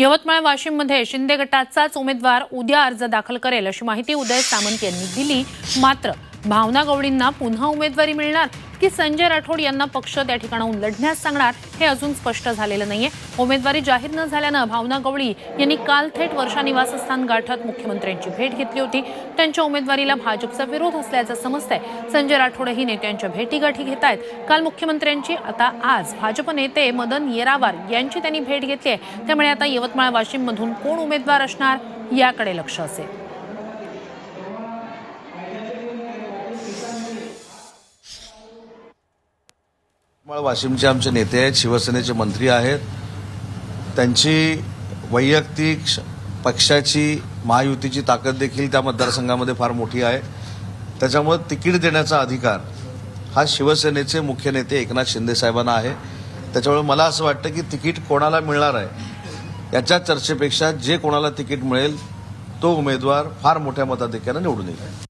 यवतमाळ वाशिममध्ये शिंदे गटाचाच उमेदवार उद्या अर्ज दाखल करेल अशी माहिती उदय सामंत यांनी दिली. मात्र भावना गवळींना पुन्हा उमेदवारी मिळणार? की संजय राठोड यांना पक्ष त्या ठिकाणाहून लढण्यास सांगणार हे अजून स्पष्ट झालेलं नाहीये. उमेदवारी जाहीर न झाल्यानं भावना गवळी यांनी काल थेट वर्षा निवासस्थान गाठत मुख्यमंत्र्यांची भेट घेतली होती. त्यांच्या उमेदवारीला भाजपचा विरोध असल्याचं समजतंय. संजय राठोडही नेत्यांच्या भेटीगाठी घेत आहेत काल मुख्यमंत्र्यांची आता आज भाजप नेते मदन येरावार यांची त्यांनी भेट घेतली आहे. त्यामुळे आता यवतमाळ वाशिममधून कोण उमेदवार असणार याकडे लक्ष असेल. यवतमाळ वाशिमचे आमचे नेते आहेत शिवसेनेचे मंत्री आहेत. त्यांची वैयक्तिक पक्षाची महायुतीची ताकद देखील त्या मतदारसंघामध्ये फार मोठी आहे. त्याच्यामुळे तिकीट देण्याचा अधिकार हा शिवसेनेचे मुख्य नेते एकनाथ शिंदे साहेबांना आहे. त्याच्यामुळे मला असं वाटतं की तिकीट कोणाला मिळणार आहे याच्या चर्चेपेक्षा जे कोणाला तिकीट मिळेल तो उमेदवार फार मोठ्या मताधिक्यानं निवडून येईल.